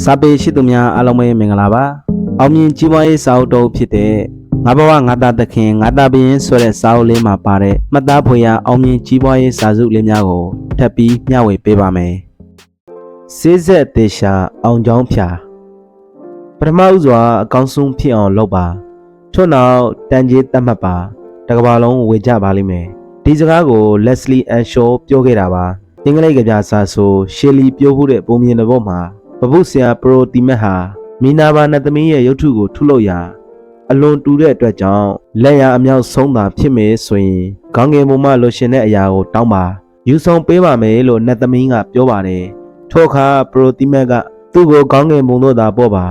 စာပေရှိသူများအားလုံးပဲမင်္ဂလာပါအောင်မြင်ကြီးပွားရေးစာအုပ်တော်ဖြစ်တဲ့ငါဘဝငါသားသခင်ငါသားဘရင်ဆိုတဲ့စာအုပ်လေးမှာပါတဲ့မှတ်သားဖွယ်ရာအောင်မြင်ကြီးပွားရေးစာစုလေးများကိုထပ်ပြီးမျှဝေပေးပါမယ်စေးဆက်တေရှာအောင်ချောင်းဖြာပထမဦးစွာအကောင်းဆုံးဖြစ်အောင်လုပ်ပါထို့နောက်တန်ကြီးတတ်မှတ်ပါတကဘာလုံးဝေကြပါလိမ့်မယ်ဒီစကားကို Leslie Anshaw ပြောခဲ့တာပါအင်္ဂလိပ်ကဗျာစာဆိုရှယ်လီပြောမှုတဲ့ပုံမြင်တဲ့ဘက်မှာ ပပုဆရာပရိုတီမက်ဟာမီနာဘာနတ်သမီးရဲ့ရုပ်ထုကိုထုလုပ်ရာအလွန်တူတဲ့အတွက်ကြောင့်လက်ရအမြောက်ဆုံးတာဖြစ်မယ်ဆိုရင်ခေါင်းငယ်မုံမလိုရှင်တဲ့အရာကိုတောင်းပါယူဆောင်ပေးပါမယ်လို့နတ်သမီးကပြောပါတယ်ထို့အခါပရိုတီမက်ကသူ့ကိုခေါင်းငယ်မုံတို့သာပို့ပါ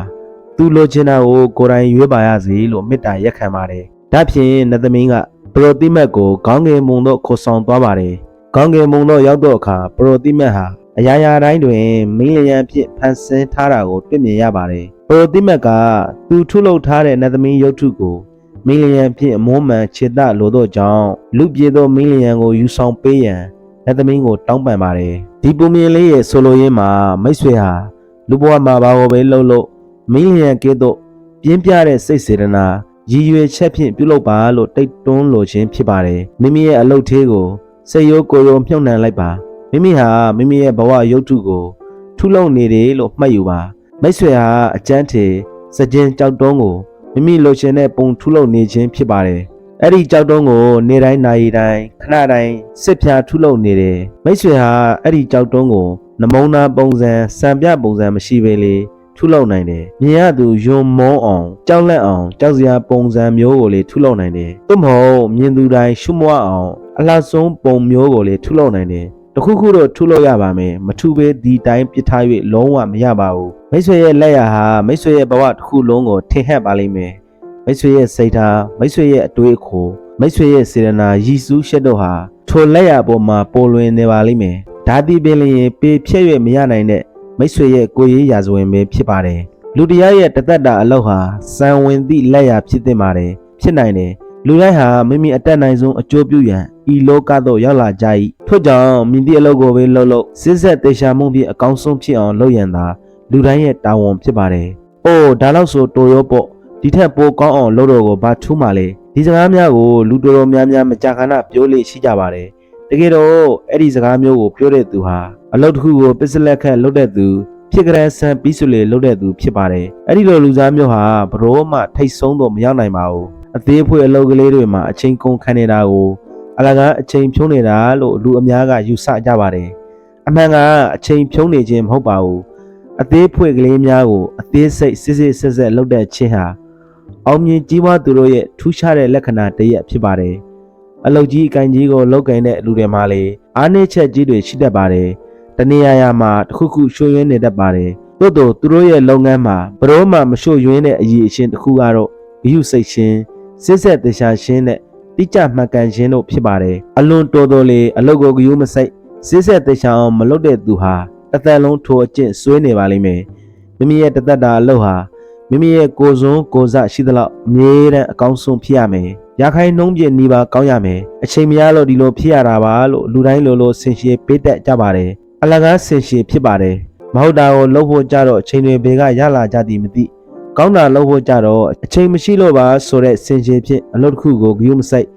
သူလိုချင်တာကိုကိုယ်တိုင်ရွေးပါရစေလို့မေတ္တာရက်ခံပါတယ်ဒါဖြင့်နတ်သမီးကပရိုတီမက်ကိုခေါင်းငယ်မုံတို့ခေါ်ဆောင်သွားပါတယ်ခေါင်းငယ်မုံတို့ရောက်တော့အခါပရိုတီမက်ဟာ အရာရာတိုင်းတွင်မင်းလျံအဖြစ်ဖန်ဆင်းထားတာကိုတွေ့မြင်ရပါတယ်။ပရိုတိမက်ကသူထုလုပ်ထားတဲ့နတ်သမီးရုပ်ထုကိုမင်းလျံအဖြစ်အမိုးမှန်ခြေတလိုသောကြောင့်လူပြေသောမင်းလျံကိုယူဆောင်ပေးရန်နတ်သမီးကိုတောင်းပန်ပါတယ်။ဒီပုံမြင်လေးရဲ့ဆိုလိုရင်းမှာမိတ်ဆွေဟာလူဘဝမှာဘာကိုပဲလှုပ်လို့မင်းလျံကဲ့သို့ပြင်းပြတဲ့စိတ်စေတနာရည်ရွယ်ချက်ဖြင့်ပြုလုပ်ပါလို့တိတ်တွန်းလိုခြင်းဖြစ်ပါတယ်။မိမိရဲ့အလုပ်သေးကိုစိတ်ရိုးကိုယ်ရိုးမြှုပ်နှံလိုက်ပါ။ မိမိဟာမိမိရဲ့ဘဝရုပ်ထုကိုထုလုံနေတယ်လို့မှတ်ယူပါမိတ်ဆွေဟာအကျန်းထေစကြင်ကြောက်တုံးကိုမိမိလိုချင်တဲ့ပုံထုလုံနေခြင်းဖြစ်ပါတယ်အဲ့ဒီကြောက်တုံးကိုနေတိုင်းနာရီတိုင်းခဏတိုင်းစစ်ဖြာထုလုံနေတယ်မိတ်ဆွေဟာအဲ့ဒီကြောက်တုံးကိုနမုံနာပုံစံစံပြပုံစံမရှိပေလေထုလုံနိုင်တယ်မြင်ရသူယွန်မောအောင်ကြောက်လက်အောင်ကြောက်စရာပုံစံမျိုးကိုလေထုလုံနိုင်တယ်သို့မဟုတ်မြင်သူတိုင်းရှုမွအောင်အလှဆုံးပုံမျိုးကိုလေထုလုံနိုင်တယ် တခုခုတော့ထုလို့ရပါမယ်မထုပဲဒီတိုင်းပစ်ထား၍လုံးဝမရပါဘူးမိတ်ဆွေရဲ့လက်ရဟာမိတ်ဆွေရဲ့ဘဝတစ်ခုလုံးကိုထင်ဟပ်ပါလိမ့်မယ်မိတ်ဆွေရဲ့စိတ်ထားမိတ်ဆွေရဲ့အတွေးအခေါ်မိတ်ဆွေရဲ့စေတနာရည်စူးရှက်တို့ဟာထိုလက်ရပေါ်မှာပေါ်လွင်နေပါလိမ့်မယ်ဒါတိပင်လျင်ပေဖြည့်၍မရနိုင်တဲ့မိတ်ဆွေရဲ့ကိုယ်ရေးရာဇဝင်ပဲဖြစ်ပါတယ်လူတရားရဲ့တသက်တာအလောက်ဟာစံဝင်သည့်လက်ရဖြစ်တင်ပါတယ်ဖြစ်နိုင်တယ် လူတိုင်းဟာမိမိအတက်နိုင်ဆုံးအကျိုးပြုရန်ဤလောကသို့ရောက်လာကြ၏ထို့ကြောင့်မြင့်သည့်အလုပ်ကိုပဲလုပ်လို့စစ်ဆက်တေရှာမှုဖြင့်အကောင်းဆုံးဖြစ်အောင်လုပ်ရန်သာလူတိုင်းရဲ့တာဝန်ဖြစ်ပါတယ်။အိုးဒါတော့ဆိုတိုရောပေါ့ဒီထက်ပိုကောင်းအောင်လုပ်တော့ကိုဘာထူးမှလဲဒီစကားများကိုလူတော်တော်များများမကြာခဏပြောလေရှိကြပါတယ်။တကယ်တော့အဲ့ဒီစကားမျိုးကိုပြောတဲ့သူဟာအလုပ်တစ်ခုကိုပစ္စလက်ခက်လုပ်တဲ့သူဖြစ်ကြတဲ့ဆန်ပြီးဆိုလေလုပ်တဲ့သူဖြစ်ပါတယ်။အဲ့ဒီလိုလူစားမျိုးဟာဘရောမှထိတ်ဆုံးတော့မရောက်နိုင်ပါဘူး။ အသေးဖွေအလုပ်ကလေးတွေမှာအချိန်ကုန်ခံနေတာကိုအလကားအချိန်ဖြုံးနေတာလို့လူအများကယူဆကြပါတယ်။အမှန်ကအချိန်ဖြုံးနေခြင်းမဟုတ်ပါဘူး။အသေးဖွေကလေးများကိုအသေးစိတ်စစ်စစ်ဆက်ဆက်လုပ်တဲ့ခြင်းဟာအောင်မြင်ကြီးပွားသူတို့ရဲ့ထူးခြားတဲ့လက္ခဏာတစ်ရပ်ဖြစ်ပါတယ်။အလုပ်ကြီးအကင်ကြီးကိုလုပ်ကင်တဲ့လူတွေမှာလေအားနည်းချက်ကြီးတွေရှိတတ်ပါတယ်။တနေရာရာမှာတစ်ခုခုရွှေ့ရင်းနေတတ်ပါတယ်။သို့တော့သူတို့ရဲ့လုပ်ငန်းမှာဘရောမှမရွှေ့ရင်းတဲ့အရေးအချင်းတစ်ခုကတော့ဂရုစိတ်ရှင် စစ်ဆက်တခြားရှင်းတဲ့တိကျမှတ်ကန်ရှင်းတို့ဖြစ်ပါတယ်အလွန်တော်တော်လေးအလုတ်ကိုဂယုမစိတ်စစ်ဆက်တခြားအောင်မလုပ်တဲ့သူဟာတစ်သက်လုံးထိုအကျင့်ဆွေးနေပါလိမ့်မယ်မိမိရဲ့တသက်တာအလုတ်ဟာမိမိရဲ့ကိုယ်စွန်းကိုယ်စရှိသလောက်အမြဲတမ်းအကောင်းဆုံးဖြစ်ရမယ်ရခိုင်နှုံးပြနေပါကောင်းရမယ်အချိန်မရလို့ဒီလိုဖြစ်ရတာပါလို့လူတိုင်းလိုလိုဆင်ရှည်ပေးတတ်ကြပါတယ်အလကားဆင်ရှည်ဖြစ်ပါတယ်မဟုတ်တာကိုလုပ်ဖို့ကြတော့အချိန်တွေဘေကရလာကြသည်မသိ ကောင်းတာလုပ်ဖို့ကြတော့အချိန်မရှိလို့ပါဆိုတဲ့စင်ကြယ်ဖြင့်အလုပ်တစ်ခုကိုဂရုမစိုက်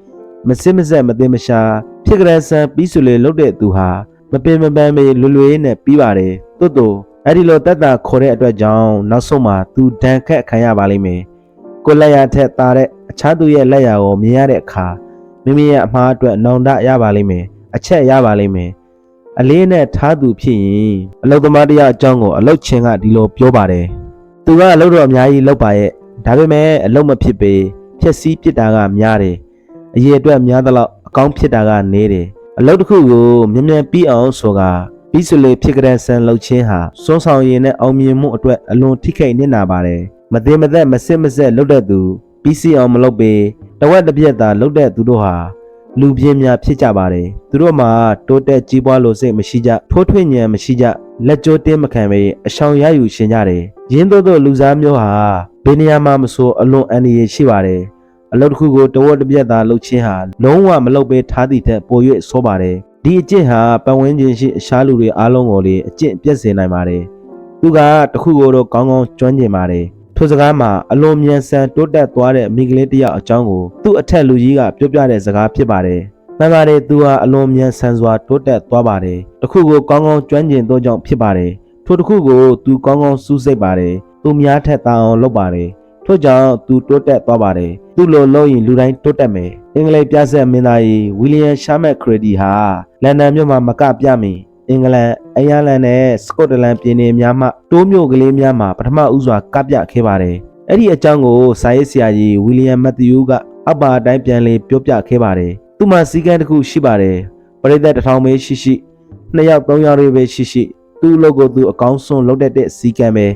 မစစ်မဆက်မသိမရှာဖြစ်ကြတဲ့ဆန်ပြီးဆိုလေလုပ်တဲ့သူဟာမပင်မပန်းမေလွယ်လွယ်နဲ့ပြီးပါတယ်တွတ်တူအဲ့ဒီလိုတက်တာခေါ်တဲ့အတွက်ကြောင့်နောက်ဆုံးမှာသူဒဏ်ခတ်ခံရပါလိမ့်မယ်ကိုလက်ရထက်တာတဲ့အခြားသူရဲ့လက်ရကိုမြင်ရတဲ့အခါမိမိရဲ့အမှားအတွက်နောင်တရပါလိမ့်မယ်အချက်ရပါလိမ့်မယ်အလေးနဲ့ထားသူဖြစ်ရင်အလုသမားတရားအကြောင်းကိုအလုတ်ချင်းကဒီလိုပြောပါတယ် သူကအလုပ်တော့အများကြီးလုပ်ပါရဲ့ဒါပေမဲ့အလုပ်မဖြစ်ပေဖြက်စီးပြစ်တာကများတယ်အရေးအတွက်များသလောက်အကောင်းဖြစ်တာကနေတယ်အလုပ်တစ်ခုကိုမြန်မြန်ပြီးအောင်ဆိုတာပြီးဆိုလေဖြစ်ကြတဲ့ဆန်လှုပ်ချင်းဟာစွန်းဆောင်ရည်နဲ့အောင်မြင်မှုအတွက်အလွန်ထိခိုက်နေတာပါတယ်မသိမသက်မစစ်မဆက်လုပ်တဲ့သူပြီးစီအောင်မလုပ်ပေတဝက်တစ်ပြက်သာလုပ်တဲ့သူတို့ဟာ လူပြင်းများဖြစ်ကြပါတယ်သူတို့မှာတိုးတက်ကြီးပွားလို့စိတ်မရှိကြထိုးထွင်းဉဏ်မရှိကြလက်ကြိုးတင်းမခံပဲအဆောင်ရယူရှင်ကြတယ်ရင်းတို့တို့လူစားမျိုးဟာဘယ်နေရာမှမဆိုအလွန်အန္တရာယ်ရှိပါတယ်အလုပ်တစ်ခုကိုတဝက်တစ်ပြက်သာလုပ်ခြင်းဟာလုံးဝမလုပ်ဘဲထားသည့်ထက်ပို၍ဆိုးပါတယ်ဒီအကျင့်ဟာပတ်ဝန်းကျင်ရှိအခြားလူတွေအားလုံးကိုလေအကျင့်ပြက်စေနိုင်ပါတယ်သူကတခုကိုတော့ကောင်းကောင်းကျွမ်းကျင်ပါတယ် ထိုစကားမှာအလွန်မြန်ဆန်တိုးတက်သွားတဲ့မိန်းကလေးတစ်ယောက်အကြောင်းကိုသူ့အထက်လူကြီးကပြောပြတဲ့စကားဖြစ်ပါတယ်မှန်ပါတယ်သူဟာအလွန်မြန်ဆန်စွာတိုးတက်သွားပါတယ်တခုကိုကောင်းကောင်းကျွမ်းကျင်သောကြောင့်ဖြစ်ပါတယ်ထိုတစ်ခုကိုသူကောင်းကောင်းစူးစိတ်ပါတယ်သူများထက်သာအောင်လုပ်ပါတယ်ထို့ကြောင့်သူတိုးတက်သွားပါတယ်သူ့လိုလုပ်ရင်လူတိုင်းတိုးတက်မယ်အင်္ဂလိပ်ပြဆက်မင်းသားကြီးဝီလီယံရှာမက်ခရဒီဟာလန်ဒန်မြို့မှာမကပြမီအင်္ဂလန် အိုင်ယာလန်နဲ့စကော့တလန်ပြည်နယ်များမှတိုးမြို့ကလေးများမှာပထမဦးစွာကပြခဲ့ပါတယ်အဲ့ဒီအကြောင်းကိုစာရေးဆရာကြီးဝီလီယံမက်သျူးကအပါအတိုင်းပြန်လည်ပြောပြခဲ့ပါတယ်သူ့မှာစီကံတစ်ခုရှိပါတယ်ပရိသတ်တစ်ထောင်ပဲရှိရှိနှစ်ယောက်သုံးယောက်တွေပဲရှိရှိသူ့အလုပ်ကိုသူအကောင်းဆုံးလုပ်တတ်တဲ့စီကံပဲ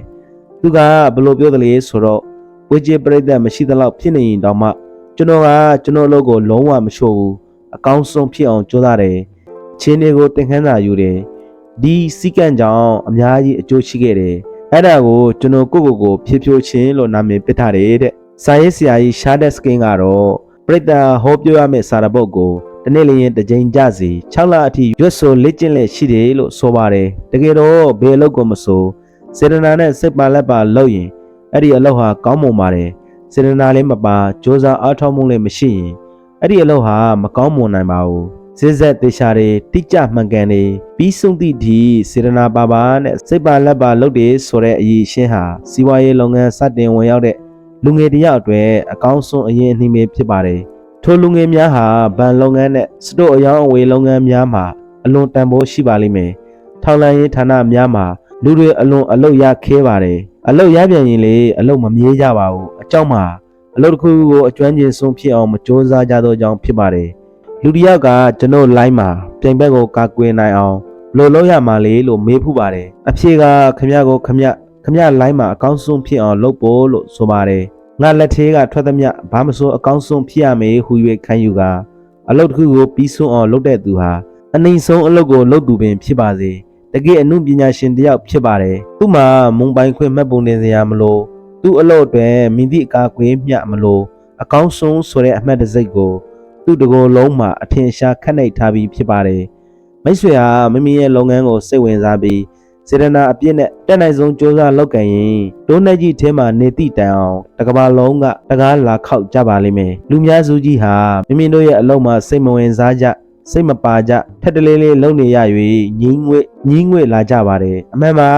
သူကဘယ်လိုပြောသလဲဆိုတော့ဝေချေပရိသတ်မရှိသလောက်ဖြစ်နေရင်တောင်မှကျွန်တော်ကကျွန်တော်အလုပ်ကိုလုံးဝမချို့ဘူးအကောင်းဆုံးဖြစ်အောင်ကြိုးစားတယ်ချင်းတွေကိုတင်ခန်းစာယူတယ် ဒီစီကံကြောင့်အများကြီးအကျိုးရှိခဲ့တယ်အဲ့ဒါကိုကျွန်တော်ကိုယ့်ကိုယ်ကိုဖြည့်ဖြိုးခြင်းလို့နာမည်ပေးထားတယ်တဲ့စာရေးဆရာကြီးရှားဒက်စကင်းကတော့ပရိသတ်ဟောပြောရမယ့်စာရပုတ်ကိုတနေ့လျင်တစ်ကြိမ်ကြစီ6လအထိရွတ်ဆိုလေ့ကျင့်လက်ရှိတယ်လို့ဆိုပါတယ်တကယ်တော့ဘယ်အလုပ်ကိုမဆိုစေတနာနဲ့စိတ်ပါလက်ပါလုပ်ရင်အဲ့ဒီအလုပ်ဟာကောင်းမွန်ပါတယ်စေတနာလည်းမပါစ조사အားထုတ်မှုလည်းမရှိရင်အဲ့ဒီအလုပ်ဟာမကောင်းမွန်နိုင်ပါဘူး ဇက်ဇက်တေချာတွေတိကျမှန်ကန်တွေပြီးဆုံးသည့်ဒီစေတနာပါပါနဲ့စိတ်ပါလက်ပါလုပ်တယ်ဆိုတဲ့အရေးရှင်းဟာစီးပွားရေးလုပ်ငန်းစတင်ဝင်ရောက်တဲ့လူငယ်တယောက်အတွက်အကောင်းဆုံးအရင်အနှီးပဲဖြစ်ပါတယ်ထိုလူငယ်များဟာဗန်လုပ်ငန်းနဲ့စတိုအယောင်အဝေးလုပ်ငန်းများမှာအလွန်တန်ဖိုးရှိပါလိမ့်မယ်ထောက်လန်းရေးဌာနများမှာလူတွေအလွန်အလုတ်ရခဲပါတယ်အလုတ်ရပြန်ရင်လေအလုတ်မမြဲကြပါဘူးအကြောင်းမှာအလုတ်တစ်ခုကိုအကျွမ်းကျင်ဆုံးဖြစ်အောင်မကြိုးစားကြသောကြောင့်ဖြစ်ပါတယ် လူတစ်ယောက်ကကျွန်တော် line မှာပြိုင်ဘက်ကိုကာကွယ်နိုင်အောင်ဘယ်လိုလုပ်ရမှာလဲလို့မေးဖူးပါတယ်အဖြေကခမရကိုခမရခမရ line မှာအကောင်းဆုံးဖြစ်အောင်လုပ်ဖို့လို့ဆိုပါတယ်ငါလက်သေးကထွက်သမျှဘာမဆိုအကောင်းဆုံးဖြစ်ရမယ်ဟူ၍ခံယူကအလုတ်တစ်ခုကိုပြီးဆုံးအောင်လုပ်တဲ့သူဟာအနိုင်ဆုံးအလုပ်ကိုလုပ်သူပင်ဖြစ်ပါစေတကယ်အမှုပညာရှင်တစ်ယောက်ဖြစ်ပါတယ်သူ့မှာမုံပိုင်ခွင့်မှတ်ပုံတင်စရာမလိုသူ့အလုပ်အတွက်မိသည့်အကာအကွယ်မျှမလိုအကောင်းဆုံးဆိုတဲ့အမှတ်တစိတ်ကို သူ့တကိုယ်လုံးမှာအထင်ရှားခက်နိုင်ထားပြီးဖြစ်ပါတယ်မိတ်ဆွေဟာမိမိရဲ့လုပ်ငန်းကိုစိတ်ဝင်စားပြီးစေတနာအပြည့်နဲ့တက်နိုင်ဆုံးစ조사လုပ်ကြရင်ဒိုးနှက်ကြီးထဲမှာနေတိတိုင်အောင်တကဘာလုံးကတကားလာခောက်ကြပါလိမ့်မယ်လူများစုကြီးဟာမိမိတို့ရဲ့အလုပ်မှာစိတ်မဝင်စားကြစိတ်မပါကြထက်တလေးလေးလုံနေရ၍ညင်းငွေ့ညင်းငွေ့လာကြပါတယ်အမှန်ပါ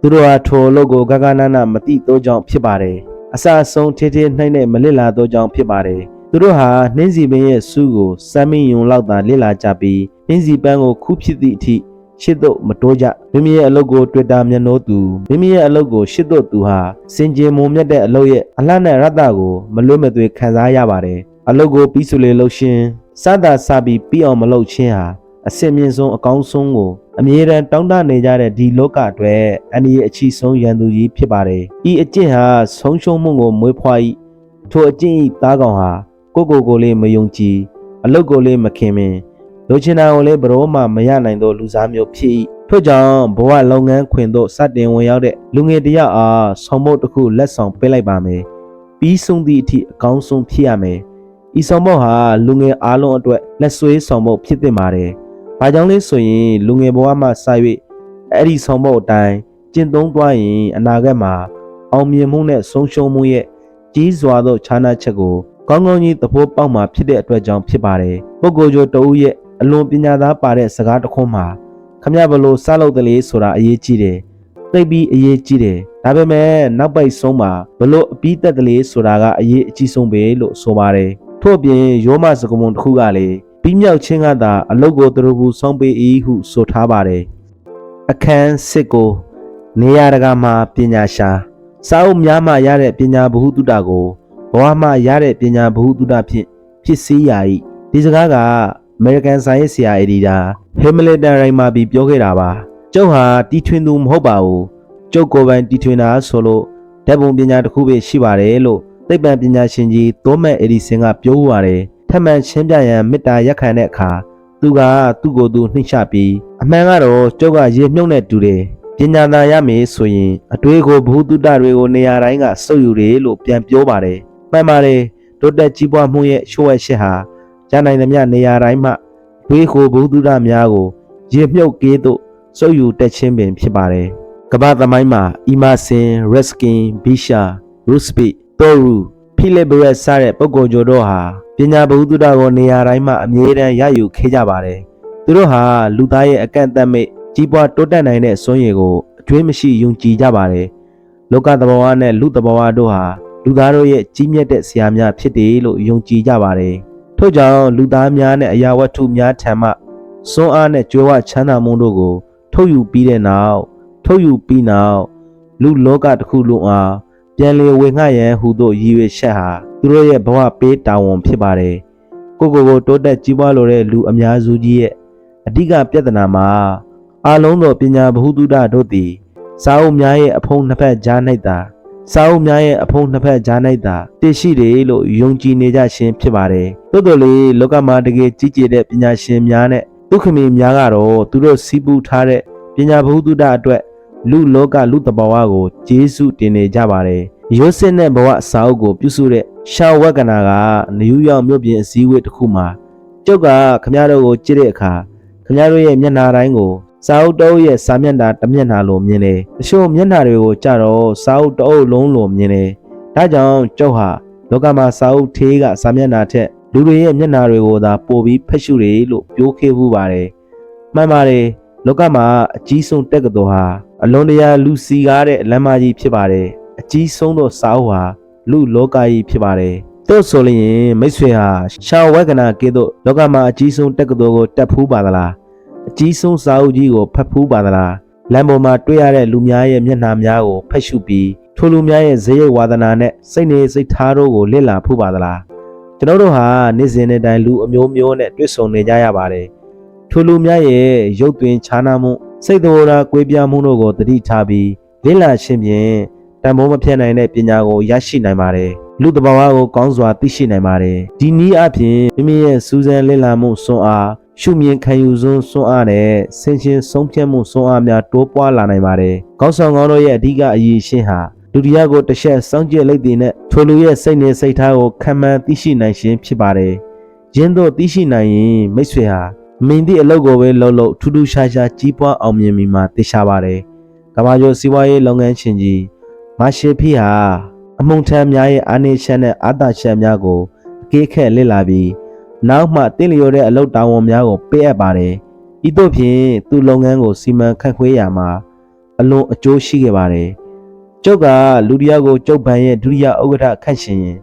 သူတို့ဟာထိုအလုပ်ကိုဂဂနနမတိသောကြောင့်ဖြစ်ပါတယ်အစအဆုံးထေးထေးနှိုက်နဲ့မလစ်လာသောကြောင့်ဖြစ်ပါတယ် သူတို့ဟာနှင်းစီပင်ရဲ့စုကိုစမ်းမင်းယုံလောက်သာလစ်လာကြပြီးနှင်းစီပန်းကိုခုဖြစ်သည့်အထိရှစ်တို့မတိုးကြမိမိရဲ့အလုပ်ကို Twitter မျက်နှိုးသူမိမိရဲ့အလုပ်ကိုရှစ်တို့သူဟာစင်ကြင်မုံမြတ်တဲ့အလုပ်ရဲ့အလှနဲ့ရတ္တကိုမလွတ်မသွေခံစားရပါတယ်အလုပ်ကိုပြီးဆိုလေလို့ရှင်စတာစပြီးပြီးအောင်မလုပ်ချင်းဟာအစင်မြင့်ဆုံးအကောင်းဆုံးကိုအမြဲတမ်းတောင်းတနေကြတဲ့ဒီလောကအတွက်အန္တရာယ်အချိဆုံးရန်သူကြီးဖြစ်ပါတယ်။ဤအကျင့်ဟာဆုံးရှုံးမှုကိုမွေးဖွား၏ထိုအကျင့်ဤသားကောင်ဟာ ကိုကိုကိုလေးမယုံကြည်အလုတ်ကိုလေးမခင်မင်လိုချင်တာကိုလည်းဘရောမှမရနိုင်သောလူစားမျိုးဖြစ်၏ထို့ကြောင့်ဘဝလုပ်ငန်းခွင်သို့စတင်ဝင်ရောက်တဲ့လူငယ်တယောက်အားဆောင်ဖို့တစ်ခုလက်ဆောင်ပေးလိုက်ပါမယ်ပြီးဆုံးသည့်အထိအကောင်းဆုံးဖြစ်ရမယ်ဤဆောင်ဖို့ဟာလူငယ်အားလုံးအတွက်လက်ဆွေးဆောင်ဖို့ဖြစ်တင်ပါတယ်ဘာကြောင့်လဲဆိုရင်လူငယ်ဘဝမှာစ၍အဲ့ဒီဆောင်ဖို့အတိုင်းကျင့်သုံးသွားရင်အနာဂတ်မှာအောင်မြင်မှုနဲ့ဆုံးရှုံးမှုရဲ့ကြီးစွာသောခြားနားချက်ကို ကောင်းကောင်းကြီးသဘောပေါက်မှာဖြစ်တဲ့အတွက်ကြောင့်ဖြစ်ပါတယ်ပုဂ္ဂိုလ်ကျော်တဦးရဲ့အလွန်ပညာသားပါတဲ့စကားတစ်ခွန်းမှာခမရဘလို့စလုပ်တယ်လေဆိုတာအရေးကြီးတယ်သိပြီးအရေးကြီးတယ်ဒါပေမဲ့နောက်ပိုက်ဆုံးမှာဘလို့အပြီးသက်တယ်လေဆိုတာကအရေးအကြီးဆုံးပဲလို့ဆိုပါတယ်ထို့အပြင်ယောမစကမုံတစ်ခုကလည်းပြီးမြောက်ခြင်းကသာအလုတ်ကိုသူတို့ဘူးဆုံးပေး၏ဟုဆိုထားပါတယ်အခန်းစစ်ကိုနေရတကာမှာပညာရှာစာအုပ်များမှရတဲ့ပညာဘ ഹു တုတကို ဘဝမှရတဲ့ပညာဘ ഹു တုတဖြင့်ဖြစ်စည်းရာ၏ဒီစကားကအမေရိကန်စာရေးဆရာအက်ဒီတာဟေမလတန်ရိုင်မာဘီပြောခဲ့တာပါကျုပ်ဟာတီထွင်သူမဟုတ်ပါဘူးကျုပ်ကိုယ်ပိုင်တီထွင်တာဆိုလို့ဓာတ်ပုံပညာတစ်ခုပဲရှိပါတယ်လို့သိပ္ပံပညာရှင်ကြီးသောမတ်အက်ဒီဆင်ကပြောပါတယ်ထပ်မံရှင်းပြရန်မေတ္တာရက်ခံတဲ့အခါသူကသူ့ကိုယ်သူနှိမ့်ချပြီးအမှန်ကတော့ကျုပ်ကရေမြုပ်နဲ့တူတယ်ပညာသာရမယ်ဆိုရင်အတွေးကိုဘ ഹു တုတတွေကိုနေရာတိုင်းကစုပ်ယူတယ်လို့ပြန်ပြောပါတယ် မှန်ပါတယ်တိုးတက်ကြီးပွားမှုရဲ့ရှိုးဝဲရှစ်ဟာရနိုင်သမျှနေရာတိုင်းမှတွေးကိုဘ ഹു တုတများကိုရေမြုပ်ကေးသို့စုပ်ယူတက်ခြင်းပင်ဖြစ်ပါတယ်ကကမ္ဘာသမိုင်းမှာအီမာဆင်ရက်စကင်ဘီရှာရူစပီတိုရူဖီလစ်ဘရက်စတဲ့ပုဂ္ဂိုလ်ကျော်တို့ဟာပညာဗဟုသုတကိုနေရာတိုင်းမှာအမြဲတမ်းရယူခဲ့ကြပါတယ်သူတို့ဟာလူသားရဲ့အကန့်အသတ်မဲ့ကြီးပွားတိုးတက်နိုင်တဲ့စွမ်းရည်ကိုအကျွေးမရှိယုံကြည်ကြပါတယ်လောကသဘောဝနဲ့လူသဘောဝတို့ဟာ လူသားတို့ရဲ့ကြီးမြတ်တဲ့ဆရာများဖြစ်တယ်လို့ယုံကြည်ကြပါတယ်ထို့ကြောင့်လူသားများနဲ့အရာဝတ္ထုများထံမှစွမ်းအားနဲ့ကြွယ်ဝချမ်းသာမှုတို့ကို ထုတ်ယူပြီးတဲ့နောက်ထုတ်ယူပြီးနောက်လူလောကတစ်ခုလုံးအားပြန်လည်ဝေငှရန်ဟူသောရည်ရွယ်ချက်ဟာသူတို့ရဲ့ဘဝပေးတာဝန်ဖြစ်ပါတယ်ကိုကိုကိုတိုးတက်ကြီးပွားလိုတဲ့လူအများစုကြီးရဲ့အဓိကပြဿနာမှာအလုံးသောပညာဗဟုသုတတို့သည်စာအုပ်များရဲ့အဖုံးနှစ်ဖက်ကြား၌သာ စာအုပ်များရဲ့အဖုံးနှစ်ဖက်ကြား၌သာတည်ရှိတယ်လို့ယုံကြည်နေကြခြင်းဖြစ်ပါတယ်တိုးတော်လေးလောကမှာတကယ်ကြီးကျယ်တဲ့ပညာရှင်များနဲ့ဒုက္ခမီများကတော့သူတို့စီးပူးထားတဲ့ပညာဗဟုသုတအတွက်လူလောကလူတဘာဝကိုကျေးဇူးတင်နေကြပါတယ်ရုပ်စစ်နဲ့ဘဝစာအုပ်ကိုပြုစုတဲ့ရှာဝက်ကနာကနယူးယောက်မြို့ပြင်အစည်းအဝေးတစ်ခုမှာကျုပ်ကခမရတို့ကိုကြည့်တဲ့အခါခမရတို့ရဲ့မျက်နှာတိုင်းကို စာအုပ်တအုပ်ရဲ့စာမျက်နှာတစ်မျက်နှာလိုမြင်တယ်။တချို့မျက်နှာတွေကိုကြတော့စာအုပ်တအုပ်လုံးလိုမြင်တယ်။ဒါကြောင့်ကျုပ်ဟာလောကမှာစာအုပ်သေးကစာမျက်နှာထက်လူတွေရဲ့မျက်နှာတွေကိုသာပို့ပြီးဖတ်ရှုတယ်လို့ပြောခဲ့မှုပါတယ်။မှန်ပါတယ်လောကမှာအကြီးဆုံးတက္ကသိုလ်ဟာအလွန်တရာလူစီကားတဲ့လမ်းမကြီးဖြစ်ပါတယ်။အကြီးဆုံးသောစာအုပ်ဟာလူလောကကြီးဖြစ်ပါတယ်။တို့ဆိုလျင်မိတ်ဆွေဟာရှာဝက်ကနာကဲ့သို့လောကမှာအကြီးဆုံးတက္ကသိုလ်ကိုတက်ဖူးပါသလား အကြီးဆုံးစာအုပ်ကြီးကိုဖတ်ဖူးပါသလားလမ်းပေါ်မှာတွေ့ရတဲ့လူများရဲ့မျက်နှာများကိုဖတ်ရှုပြီးထိုလူများရဲ့ဇေယျဝါဒနာနဲ့စိတ်နေစိတ်ထားတို့ကိုလေ့လာဖူးပါသလားကျွန်တော်တို့ဟာနေ့စဉ်နဲ့တိုင်းလူအမျိုးမျိုးနဲ့တွေ့ဆုံနေကြရပါတယ်ထိုလူများရဲ့ရုပ်သွင်းခြားနာမှုစိတ်တော်ရာကွေးပြားမှုတို့ကိုတတိထားပြီးလေ့လာခြင်းဖြင့်တန်ဖိုးမဖြတ်နိုင်တဲ့ပညာကိုရရှိနိုင်ပါတယ်လူတဘာဝကိုကောင်းစွာသိရှိနိုင်ပါတယ်ဒီနည်းအပြင်မိမိရဲ့စူးစမ်းလေ့လာမှုစွမ်းအား ရှုမြင်ခံယူစွမ်းစွမ်းအားနဲ့ဆင်ခြင်ဆုံးဖြတ်မှုစွမ်းအားများတိုးပွားလာနိုင်ပါတယ်ကောင်းဆောင်ကောင်းတို့ရဲ့အဓိကအရေးရှင်းဟာဒုတိယကိုတစ်ချက်စောင့်ကြည့်လိုက်တဲ့နဲ့ထိုလူရဲ့စိတ်နဲ့စိတ်ထားကိုခံမှန်းသိရှိနိုင်ခြင်းဖြစ်ပါတယ်ယင်းတို့သိရှိနိုင်ရင်မိတ်ဆွေဟာမင်းသည့်အလုပ်ကိုပဲလှုပ်လှုပ်ထူးထူးခြားခြားကြီးပွားအောင်မြင်မိမှာသိရှာပါတယ်ကမ္ဘာကျော်စီးပွားရေးလုပ်ငန်းရှင်ကြီးမာရှေဖီဟာအမုံထမ်းများရဲ့အာနေချက်နဲ့အာသာချက်များကိုအကေးခက်လစ်လာပြီး နောက်မှတင့်လျော်တဲ့အလုပ်တာဝန်များကိုပေးအပ်ပါတယ်ဤသို့ဖြင့်သူ့လုပ်ငန်းကိုစီမံခန့်ခွဲရမှာအလွန်အကျိုးရှိခဲ့ပါတယ်ကျုပ်ကလူတယောက်ကိုကျုပ်ဘန်ရဲ့ဒုတိယဥက္ကဋ္ဌခန့်ရှင်ရင်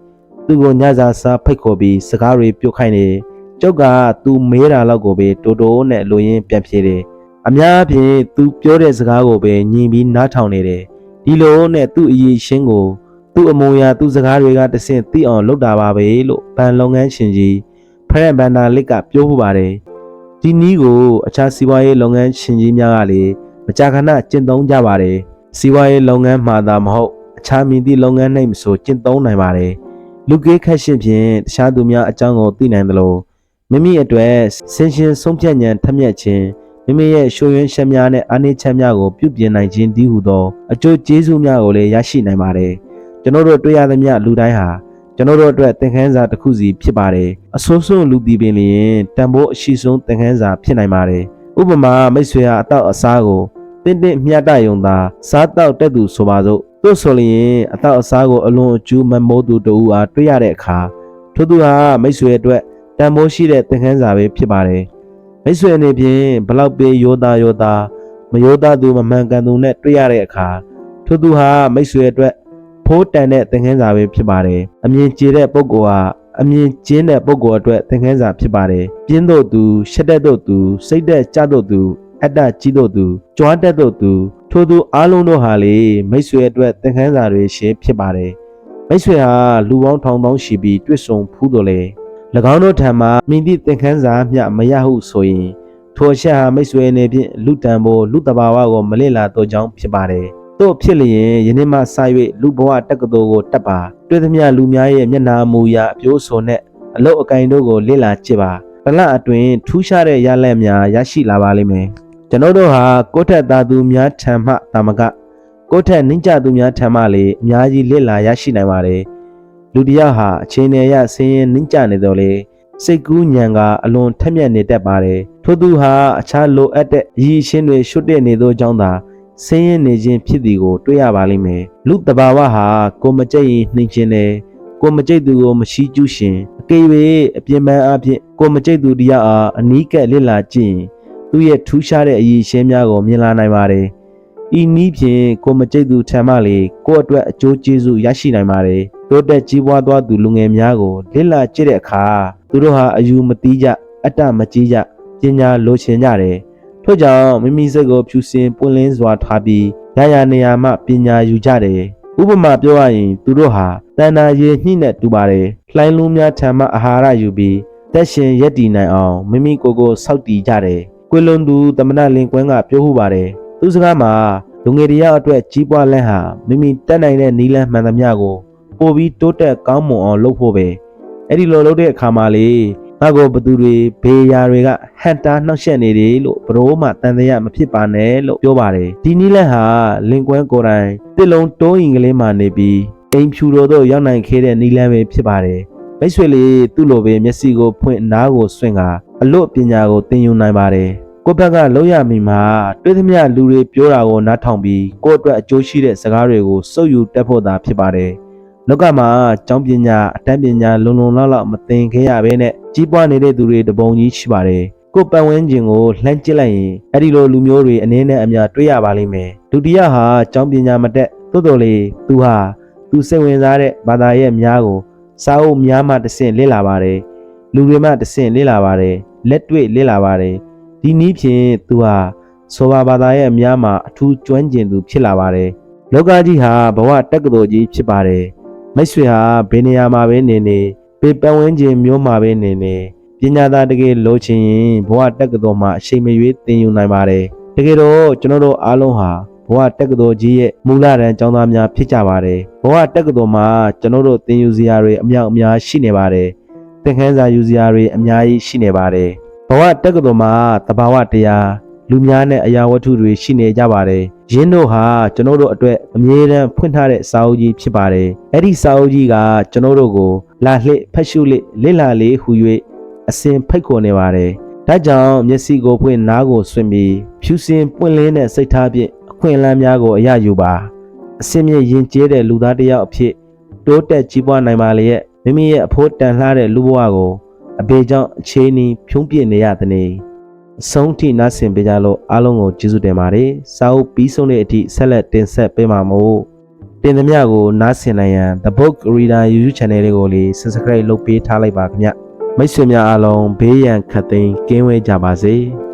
သူ့ကိုညစာစားဖိတ်ခေါ်ပြီးစကားတွေပြုတ်ခိုင်းတယ်ကျုပ်ကသူမေးတာလောက်ကိုပဲတိုးတိုးနဲ့လိုရင်းပြန်ဖြေတယ်အများအပြားသူပြောတဲ့စကားကိုပဲညီပြီးနားထောင်နေတယ်ဒီလိုနဲ့သူ့အရေးရှင်းကိုသူ့အမုံအရာသူ့စကားတွေကတဆင့်သိအောင်လုပ်တာပါပဲလို့ဘန်လုပ်ငန်းရှင်ကြီး ဖရက်ဘန်နာလစ်ကပြောဖို့ပါတယ်ဒီနည်းကိုအခြားစီးပွားရေးလုပ်ငန်းရှင်ကြီးများကလည်းမကြာခဏကျင့်သုံးကြပါတယ်စီးပွားရေးလုပ်ငန်းမှာသာမဟုတ်အခြားမည်သည့်လုပ်ငန်း၌မဆိုကျင့်သုံးနိုင်ပါတယ်လူကေးခက်ရှင်ဖြင့်တခြားသူများအကြောင်းကိုသိနိုင်သလိုမိမိအတွက်ဆင်ရှင်ဆုံးဖြတ်ဉာဏ်ထက်မြက်ခြင်းမိမိရဲ့ရှိုးယွင်းချက်များနဲ့အားနည်းချက်များကိုပြုပြင်နိုင်ခြင်းတည်းဟူသောအကျိုးကျေးဇူးများကိုလည်းရရှိနိုင်ပါတယ်ကျွန်တော်တို့တွေ့ရသမျှလူတိုင်းဟာ ကျွန်တော်တို့အတွက်သင်ခန်းစာတစ်ခုစီဖြစ်ပါတယ်အဆိုးဆုံးလူတီပင်လျင်တန်ဖိုးအရှိဆုံးသင်ခန်းစာဖြစ်နိုင်ပါတယ်ဥပမာမိတ်ဆွေဟာအတော့အစားကိုတင့်တင့်မြတ်တယုံသာစားတော့တက်သူဆိုပါစို့တို့ဆိုလျင်အတော့အစားကိုအလွန်အကျူးမမိုးသူတူအားတွေ့ရတဲ့အခါထို့သူဟာမိတ်ဆွေအတွက်တန်ဖိုးရှိတဲ့သင်ခန်းစာပဲဖြစ်ပါတယ်မိတ်ဆွေအနေဖြင့်ဘလောက်ပေယောသားယောသားမယောသားသူမမှန်ကန်သူနဲ့တွေ့ရတဲ့အခါထို့သူဟာမိတ်ဆွေအတွက် ဖိုးတန်တဲ့သင်ခန်းစာပဲဖြစ်ပါတယ်အမြင်ကျေတဲ့ပုဂ္ဂိုလ်ဟာအမြင်ကျင်းတဲ့ပုဂ္ဂိုလ်အတွက်သင်ခန်းစာဖြစ်ပါတယ်ပြင်းတို့သူရှက်တဲ့တို့သူစိတ်သက်ကြတို့သူအတ္တကြီးတို့သူကြွားတက်တို့သူထိုသူအားလုံးတို့ဟာလေမိတ်ဆွေအတွက်သင်ခန်းစာတွေရှင်းဖြစ်ပါတယ်မိတ်ဆွေဟာလူပေါင်းထောင်ပေါင်းရှိပြီးတွေ့ဆုံဖူးတော်လေ၎င်းတို့ထံမှမိသည့်သင်ခန်းစာမျှမရဟုဆိုရင်ထိုအချက်ဟာမိတ်ဆွေအနေဖြင့်လူတန်ဖို့လူတဘာဝကိုမလစ်လာတော့ကြောင်းဖြစ်ပါတယ် တို့ဖြစ်လျင်ယနေ့မှစ၍လူဘဝတက္ကသိုလ်ကိုတက်ပါတွေ့သမျှလူများရဲ့မျက်နာမူရာအပြိုးစုံနဲ့အလုတ်အကင်တို့ကိုလေ့လာကြည့်ပါတလအတွင်းထူးခြားတဲ့ရလဒ်များရရှိလာပါလိမ့်မယ်ကျွန်တော်တို့ဟာကိုယ့်ထက်သာသူများထံမှတာမကကိုယ့်ထက်နှင်းကြသူများထံမှလေအများကြီးလေ့လာရရှိနိုင်ပါတယ်လူတစ်ယောက်ဟာအချိန်နဲ့ရဆင်းရဲနှင်းကြနေတော့လေစိတ်ကူးညံကအလွန်ထက်မြက်နေတတ်ပါတယ်ထို့သူဟာအခြားလိုအပ်တဲ့အရည်အချင်းတွေရှုတ်တဲ့နေသောကြောင့်သာ ဆင်းရဲနေခြင်းဖြစ်သည်ကိုတွေ့ရပါလိမ့်မယ်လူတဘာဝဟာကိုမကြိတ်ရင်နှိမ်ခြင်းတယ်ကိုမကြိတ်သူကိုမရှိကျူးရှင်အကေ၍အပြင်းပန်းအဖြစ်ကိုမကြိတ်သူတရားအားအနီးကပ်လစ်လာကြည့်ရင်သူ့ရဲ့ထူးခြားတဲ့အရေးရှင်းများကိုမြင်လာနိုင်ပါတယ်ဤနည်းဖြင့်ကိုမကြိတ်သူထံမှလေကိုယ့်အတွက်အကျိုးကျေးဇူးရရှိနိုင်ပါတယ်တိုးတက်ကြီးပွားသွားသူလူငယ်များကိုလစ်လာကြည့်တဲ့အခါသူတို့ဟာအယူမတိကြအတ္တမကြီးကြပညာလိုချင်ကြတယ် ထို့ကြောင့်မိမိစိတ်ကိုဖြူစင်ပွင့်လင်းစွာထားပြီးရရနေရာမှပညာယူကြတယ်။ဥပမာပြောရရင် သူတို့ဟာတဏ္ဍာရေညှိနဲ့တူပါတယ်။လှိုင်းလုံးများထံမှအာဟာရယူပြီးသက်ရှင်ရက်တည်နိုင်အောင်မိမိကိုယ်ကိုစောင့်တည်ကြတယ်။ကွေလွန်သူတမနာလင်ကွန်းကပြောဟုပါတယ်။သူစကားမှာလူငယ်တယောက်အတွက်ကြီးပွားလန်းဟာမိမိတက်နိုင်တဲ့နီးလန်းမှန်သမျှကိုပို့ပြီးတိုးတက်ကောင်းမွန်အောင်လုပ်ဖို့ပဲ။အဲ့ဒီလိုလုပ်တဲ့အခါမှာလေ ငါ့ကိုဘသူတွေဘေးရာတွေကဟန်တာနှောက်ယှက်နေတယ်လို့ဘရိုးမှတန်တရားမဖြစ်ပါနဲ့လို့ပြောပါတယ်ဒီနီးလက်ဟာလင်ကွန်းကိုယ်တိုင်တစ်လုံးတိုးရင်ကလေးမှနေပြီးအိမ်ဖြူတော်တို့ရောက်နိုင်ခဲ့တဲ့နီးလန်းပဲဖြစ်ပါတယ်မိတ်ဆွေလေးသူ့လိုပဲမျက်စိကိုဖွင့်နားကိုဆွင့်ကအလို့ပညာကိုသင်ယူနိုင်ပါတယ်ကိုယ့်ဘက်ကလုံးရမိမှာတွေးသမျှလူတွေပြောတာကိုနားထောင်ပြီးကိုယ့်အတွက်အကျိုးရှိတဲ့စကားတွေကိုစုပ်ယူတတ်ဖို့သာဖြစ်ပါတယ် လောကမှာကျောင်းပညာအတန်းပညာလုံလုံလောက်လောက်မသင်ခဲ့ရဘဲနဲ့ကြီးပွားနေတဲ့သူတွေတပုံကြီးရှိပါတယ်ကိုယ်ပတ်ဝန်းကျင်ကိုလှမ်းကြည့်လိုက်ရင်အဲ့ဒီလိုလူမျိုးတွေအနေနဲ့အများတွေ့ရပါလိမ့်မယ်ဒုတိယဟာကျောင်းပညာမတက်သို့တော်လေသူဟာသူစိတ်ဝင်စားတဲ့ဘာသာရဲ့များကိုစာအုပ်များမှတစ်ဆင့်လေ့လာပါတယ်လူတွေမှတစ်ဆင့်လေ့လာပါတယ်လက်တွေ့လေ့လာပါတယ်ဒီနည်းဖြင့်သူဟာဆိုပါဘာသာရဲ့အများမှာအထူးကျွမ်းကျင်သူဖြစ်လာပါတယ်လောကကြီးဟာဘဝတက္ကသိုလ်ကြီးဖြစ်ပါတယ် မိတ်ဆွေဟာဘယ်နေရာမှာပဲနေနေပေပတ်ဝန်းကျင်မျိုးမှာပဲနေနေပညာသားတကယ်လိုချင်ရင်ဘဝတက္ကသိုလ်မှာအချိန်မရွေးသင်ယူနိုင်ပါတယ်တကယ်တော့ကျွန်တော်တို့အားလုံးဟာဘဝတက္ကသိုလ်ကြီးရဲ့မူလတန်းကျောင်းသားများဖြစ်ကြပါတယ်ဘဝတက္ကသိုလ်မှာကျွန်တော်တို့သင်ယူစရာတွေအမြောက်အများရှိနေပါတယ်သင်ခန်းစာယူစရာတွေအများကြီးရှိနေပါတယ်ဘဝတက္ကသိုလ်မှာတဘာဝတရား လူများနဲ့အရာဝတ္ထုတွေရှိနေကြပါတယ်။ယင်းတို့ဟာကျွန်တော်တို့အတွက်အမြဲတမ်းဖွင့်ထားတဲ့စာအုပ်ကြီးဖြစ်ပါတယ်။အဲ့ဒီစာအုပ်ကြီးကကျွန်တော်တို့ကိုလာလှစ်ဖတ်ရှုလက်လစ်လာလေးဟူ၍အစဉ်ဖိတ်ခေါ်နေပါတယ်။ဒါကြောင့်မျက်စိကိုဖွင့်နားကိုဆွင့်ပြီးဖြူစင်ပွင့်လင်းတဲ့စိတ်ထားဖြင့်အခွင့်အလမ်းများကိုအရယူပါ။အစင်းမြင့်ရင်ကျဲတဲ့လူသားတစ်ယောက်အဖြစ်တိုးတက်ကြီးပွားနိုင်ပါလေရဲ့မိမိရဲ့အဖို့တန်လှတဲ့လူဘဝကိုအဘေကြောင့်အခြေအနေဖြုံးပြနေရတဲ့နေ့အ ဆုံးထိနားဆင်ပေးကြလို့အားလုံးကိုကျေးဇူးတင်ပါတယ်။စာအုပ်ပြီးဆုံးတဲ့အထိဆက်လက်တင်ဆက်ပေးမှာမို့တင်သမျှကိုနားဆင်နိုင်ရန် The Book Reader YouTube Channel လေးကိုလေး Subscribe လုပ်ပေးထားလိုက်ပါခင်ဗျ။မိတ်ဆွေများအားလုံးဘေးရန်ခတ်သိမ်းကင်းဝေးကြပါစေ။